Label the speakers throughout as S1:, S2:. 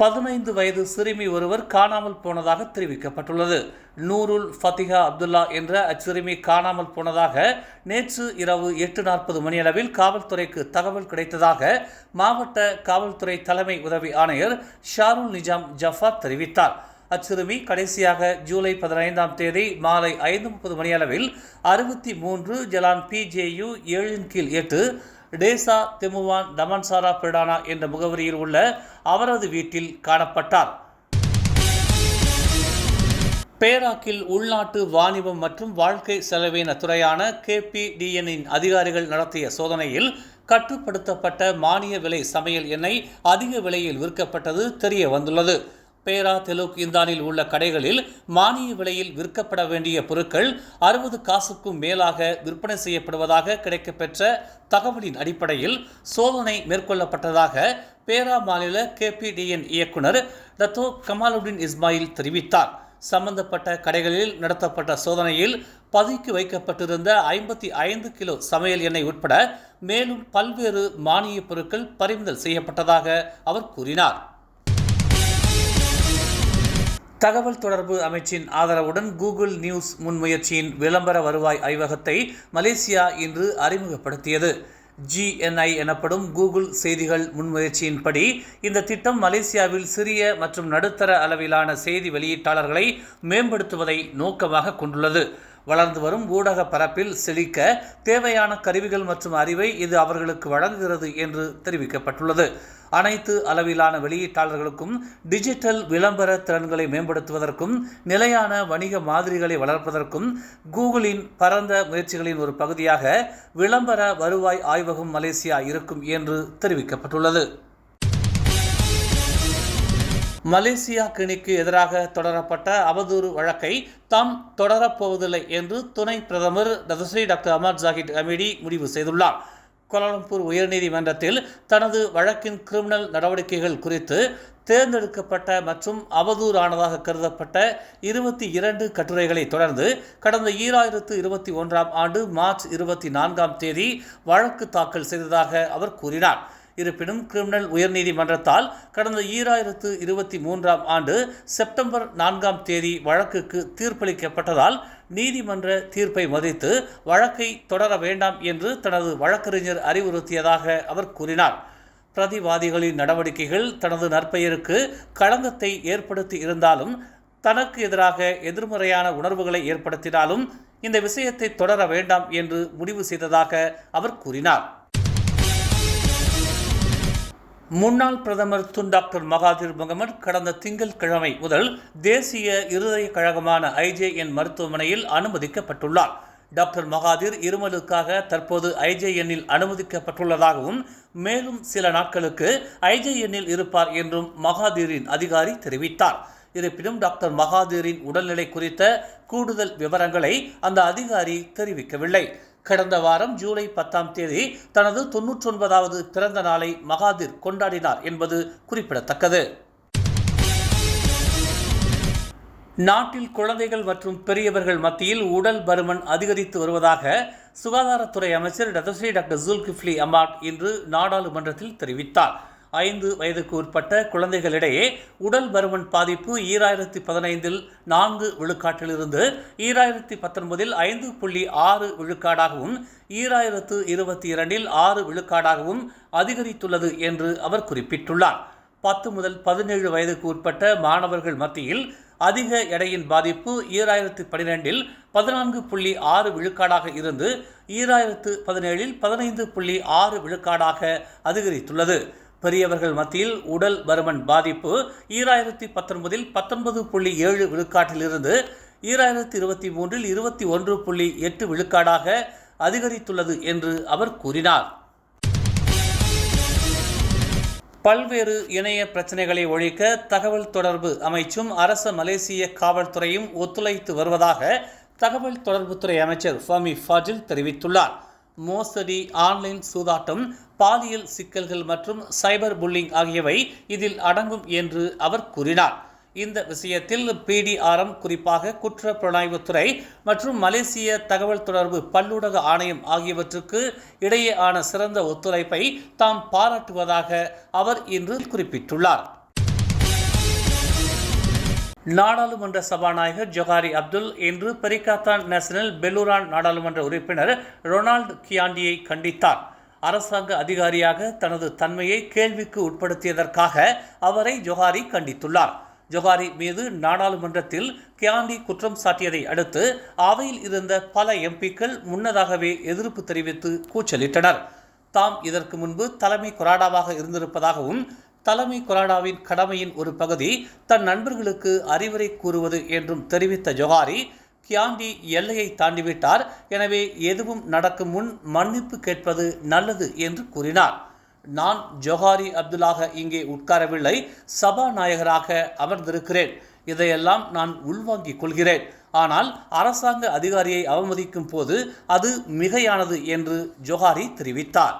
S1: பதினைந்து வயது சிறுமி ஒருவர் காணாமல் போனதாக தெரிவிக்கப்பட்டுள்ளது. நூருல் ஃபத்திகா அப்துல்லா என்ற அச்சிறுமி காணாமல் போனதாக நேற்று இரவு எட்டு நாற்பது மணியளவில் காவல்துறைக்கு தகவல் கிடைத்ததாக மாவட்ட காவல்துறை தலைமை உதவி ஆணையர் ஷாருல் நிஜாம் ஜஃபார் தெரிவித்தார். அச்சிறுமி கடைசியாக ஜூலை பதினைந்தாம் தேதி மாலை ஐந்து முப்பது மணியளவில் அறுபத்தி மூன்று ஜலான் பிஜேயு ஏழின் கீழ் எட்டு டேசா திமுவான் தமன்சாரா பிடானா என்ற முகவரியில் உள்ள அவரது வீட்டில் காணப்பட்டார். பேராக்கில் உள்நாட்டு வாணிபம் மற்றும் வாழ்க்கை செலவின துறையான கேபிடிஎனின் அதிகாரிகள் நடத்திய சோதனையில் கட்டுப்படுத்தப்பட்ட மானிய விலை சமையல் எண்ணெய் அதிக விலையில் விற்கப்பட்டது தெரிய வந்துள்ளது. பேரா தெலுக் இந்தானில் உள்ள கடைகளில் மானிய விலையில் விற்கப்பட வேண்டிய பொருட்கள் அறுபது காசுக்கும் மேலாக விற்பனை செய்யப்படுவதாக கிடைக்கப்பெற்ற தகவலின் அடிப்படையில் சோதனை மேற்கொள்ளப்பட்டதாக பேரா மாநில கேபிடிஎன் இயக்குனர் ரத்தோ கமாலுddin இஸ்மாயில் தெரிவித்தார். சம்பந்தப்பட்ட கடைகளில் நடத்தப்பட்ட சோதனையில் பதுக்கி வைக்கப்பட்டிருந்த ஐம்பத்தி ஐந்து கிலோ சமையல் எண்ணெய் உட்பட மேலும் பல்வேறு மானிய பொருட்கள் பறிமுதல் செய்யப்பட்டதாக அவர் கூறினார். தகவல் தொடர்பு அமைச்சின் ஆதரவுடன் கூகுள் நியூஸ் முன்முயற்சியின் விளம்பர வருவாய் ஆய்வகத்தை மலேசியா இன்று அறிமுகப்படுத்தியது. ஜிஎன்ஐ எனப்படும் கூகுள் செய்திகள் முன்முயற்சியின்படி இந்த திட்டம் மலேசியாவில் சிறிய மற்றும் நடுத்தர அளவிலான செய்தி வெளியீட்டாளர்களை மேம்படுத்துவதை நோக்கமாக கொண்டுள்ளது. வளர்ந்து வரும் ஊடக பரப்பில் செழிக்க தேவையான கருவிகள் மற்றும் அறிவை இது அவர்களுக்கு வழங்குகிறது என்று தெரிவிக்கப்பட்டுள்ளது. அனைத்து அளவிலான வெளியீட்டாளர்களுக்கும் டிஜிட்டல் விளம்பர திறன்களை மேம்படுத்துவதற்கும் நிலையான வணிக மாதிரிகளை வளர்ப்பதற்கும் கூகுளின் பரந்த முயற்சிகளின் ஒரு பகுதியாக விளம்பர வருவாய் ஆய்வகம் மலேசியா இருக்கும் என்று தெரிவிக்கப்பட்டுள்ளது. மலேசியா கிணிக்கு எதிராக தொடரப்பட்ட அவதூறு வழக்கை தாம் தொடரப்போவதில்லை என்று துணை பிரதமர் ரதஸ்ரீ டாக்டர் அமர் ஜாகித் அமிடி முடிவு செய்துள்ளார். கோலாலம்பூர் உயர்நீதிமன்றத்தில் தனது வழக்கின் கிரிமினல் நடவடிக்கைகள் குறித்து தேர்ந்தெடுக்கப்பட்ட மற்றும் அவதூறானதாக கருதப்பட்ட இருபத்தி இரண்டு கட்டுரைகளை தொடர்ந்து கடந்த ஈராயிரத்து இருபத்தி ஒன்றாம் ஆண்டு மார்ச் இருபத்தி நான்காம் தேதி வழக்கு தாக்கல் செய்ததாக அவர் கூறினார். இருப்பினும் கிரிமினல் உயர்நீதிமன்றத்தால் கடந்த ஈராயிரத்து இருபத்தி மூன்றாம் ஆண்டு செப்டம்பர் நான்காம் தேதி வழக்குக்கு தீர்ப்பளிக்கப்பட்டதால் நீதிமன்ற தீர்ப்பை மதித்து வழக்கை தொடர வேண்டாம் என்று தனது வழக்கறிஞர் அறிவுறுத்தியதாக அவர் கூறினார். பிரதிவாதிகளின் நடவடிக்கைகள் தனது நற்பெயருக்கு களங்கத்தை ஏற்படுத்தி இருந்தாலும் தனக்கு எதிராக எதிர்மறையான உணர்வுகளை ஏற்படுத்தினாலும் இந்த விஷயத்தை தொடர வேண்டாம் என்று முடிவு செய்ததாக அவர் கூறினார். முன்னாள் பிரதமர் துன் டாக்டர் மகாதிர் முகமது கடந்த திங்கட்கிழமை முதல் தேசிய இருதய கழகமான ஐஜேஎன் மருத்துவமனையில் அனுமதிக்கப்பட்டுள்ளார். டாக்டர் மகாதிர் இருமலுக்காக தற்போது ஐஜேஎன்னில் அனுமதிக்கப்பட்டுள்ளதாகவும் மேலும் சில நாட்களுக்கு ஐஜேஎன்னில் இருப்பார் என்றும் மகாதீரின் அதிகாரி தெரிவித்தார். இருப்பினும் டாக்டர் மகாதீரின் உடல்நிலை குறித்த கூடுதல் விவரங்களை அந்த அதிகாரி தெரிவிக்கவில்லை. கடந்த வாரம் ஜூலை பத்தாம் தேதி தனது தொன்னூற்றொன்பதாவது பிறந்த நாளை மகாதிர் கொண்டாடினார் என்பது குறிப்பிடத்தக்கது. நாட்டில் குழந்தைகள் மற்றும் பெரியவர்கள் மத்தியில் உடல் பருமன் அதிகரித்து வருவதாக சுகாதாரத்துறை அமைச்சர் டதஸ்ரீ டாக்டர் ஜுல்கிஃப்லி அமாட் இன்று நாடாளுமன்றத்தில் தெரிவித்தார். ஐந்து வயதுக்கு உட்பட்ட குழந்தைகளிடையே உடல் பருமன் பாதிப்பு ஈராயிரத்தி பதினைந்தில் நான்கு விழுக்காட்டிலிருந்து ஈராயிரத்தி பத்தொன்பதில் ஐந்து புள்ளி ஆறு விழுக்காடாகவும் ஈராயிரத்து இருபத்தி இரண்டில் ஆறு விழுக்காடாகவும் அதிகரித்துள்ளது என்று அவர் குறிப்பிட்டுள்ளார். பத்து முதல் பதினேழு வயதுக்கு உட்பட்ட மாணவர்கள் மத்தியில் அதிக எடையின் பாதிப்பு ஈராயிரத்து பனிரெண்டில் பதினான்கு புள்ளி ஆறு விழுக்காடாக இருந்து ஈராயிரத்து பதினேழில் பதினைந்து புள்ளி ஆறு விழுக்காடாக அதிகரித்துள்ளது. பெரியவர்கள் மத்தியில் உடல் பருமன் பாதிப்பு ஈராயிரத்தி பத்தொன்பதில் பத்தொன்பது புள்ளி ஏழு விழுக்காட்டிலிருந்து ஈராயிரத்தி இருபத்தி மூன்றில் இருபத்தி ஒன்று புள்ளி எட்டு விழுக்காடாக அதிகரித்துள்ளது என்று அவர் கூறினார். பல்வேறு இணைய பிரச்சனைகளை ஒழிக்க தகவல் தொடர்பு அமைச்சும் அரச மலேசிய காவல்துறையும் ஒத்துழைத்து வருவதாக தகவல் தொடர்புத்துறை அமைச்சர் ஃபமி ஃபாஜில் தெரிவித்துள்ளார். மோசடி ஆன்லைன் சூதாட்டம் பாலியல் சிக்கல்கள் மற்றும் சைபர் புல்லிங் ஆகியவை இதில் அடங்கும் என்று அவர் கூறினார். இந்த விஷயத்தில் பிடிஆர்எம் குறிப்பாக குற்ற புலனாய்வுத்துறை மற்றும் மலேசிய தகவல் தொடர்பு பல்லூடக ஆணையம் ஆகியவற்றுக்கு இடையேயான சிறந்த ஒத்துழைப்பை தாம் பாராட்டுவதாக அவர் இன்று குறிப்பிட்டுள்ளார். நாடாளுமன்ற சபாநாயகர் ஜொஹாரி அப்துல் இன்று பெரிகாத்தான் நேஷனல் பெலூரான் நாடாளுமன்ற உறுப்பினர் ரொனால்டு கியாண்டியை கண்டித்தார். அரசாங்க அதிகாரியாக தனது தன்மையை கேள்விக்கு உட்படுத்தியதற்காக அவரை ஜொஹாரி கண்டித்துள்ளார். ஜொஹாரி மீது நாடாளுமன்றத்தில் கியாண்டி குற்றம் சாட்டியதை அடுத்து அவையில் இருந்த பல எம்பிக்கள் முன்னதாகவே எதிர்ப்பு தெரிவித்து கூச்சலிட்டனர். தாம் இதற்கு முன்பு தலைமை கொராடாவாக இருந்திருப்பதாகவும் தலைமை கொறாடாவின் கடமையின் ஒரு பகுதி தன் நண்பர்களுக்கு அறிவுரை கூறுவது என்றும் தெரிவித்த ஜொஹாரி கியாண்டி எல்லையை தாண்டிவிட்டார். எனவே எதுவும் நடக்கும் முன் மன்னிப்பு கேட்பது நல்லது என்று கூறினார். நான் ஜொஹாரி அப்துல்லாக இங்கே உட்காரவில்லை. சபாநாயகராக அமர்ந்திருக்கிறேன். இதையெல்லாம் நான் உள்வாங்கிக் கொள்கிறேன். ஆனால் அரசாங்க அதிகாரியை அவமதிக்கும் போது அது மிகையானது என்று ஜொஹாரி தெரிவித்தார்.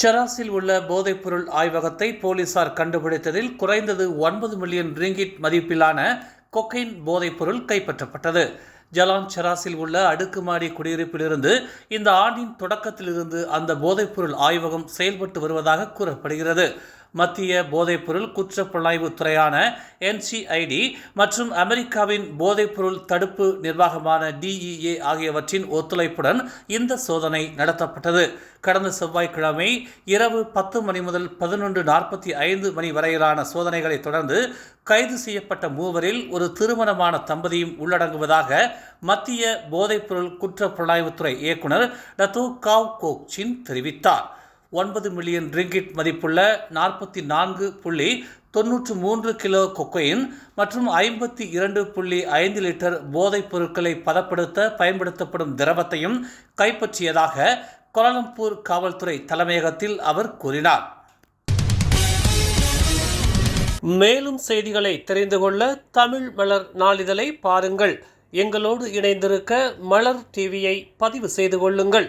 S1: செராஸில் உள்ள போதைப்பொருள் ஆய்வகத்தை போலீசார் கண்டுபிடித்ததில் குறைந்தது ஒன்பது மில்லியன் ரிங்கிட் மதிப்பிலான கொக்கைன் போதைப்பொருள் கைப்பற்றப்பட்டது. ஜலான் செராஸில் உள்ள அடுக்குமாடி குடியிருப்பிலிருந்து இந்த ஆண்டின் தொடக்கத்திலிருந்து அந்த போதைப்பொருள் ஆய்வகம் செயல்பட்டு வருவதாக கூறப்படுகிறது. மத்திய போதைப்பொருள் குற்றப்புலனாய்வு துறையான என்சிஐடி மற்றும் அமெரிக்காவின் போதைப்பொருள் தடுப்பு நிர்வாகமான டிஇஏ ஆகியவற்றின் ஒத்துழைப்புடன் இந்த சோதனை நடத்தப்பட்டது. கடந்த செவ்வாய்க்கிழமை இரவு பத்து மணி முதல் பதினொன்று நாற்பத்தி ஐந்து மணி வரையிலான சோதனைகளை தொடர்ந்து கைது செய்யப்பட்ட மூவரில் ஒரு திருமணமான தம்பதியும் உள்ளடங்குவதாக மத்திய போதைப்பொருள் குற்றப்புலனாய்வுத்துறை இயக்குனர் டத்தோ காவ் கோக்சின் தெரிவித்தார். ஒன்பது மில்லியன் ரிங்கிட் மதிப்புள்ள நாற்பத்தி நான்கு புள்ளி தொன்னூற்று மூன்று கிலோ கொக்கையின் மற்றும் ஐம்பத்தி இரண்டு புள்ளி ஐந்து லிட்டர் போதைப் பொருட்களை பதப்படுத்த பயன்படுத்தப்படும் திரவத்தையும் கைப்பற்றியதாக கோலாலம்பூர் காவல்துறை தலைமையகத்தில் அவர் கூறினார். மேலும் செய்திகளை தெரிந்து கொள்ள தமிழ் மலர் நாளிதழை பாருங்கள். எங்களோடு இணைந்திருக்க மலர் டிவியை பதிவு செய்து கொள்ளுங்கள்.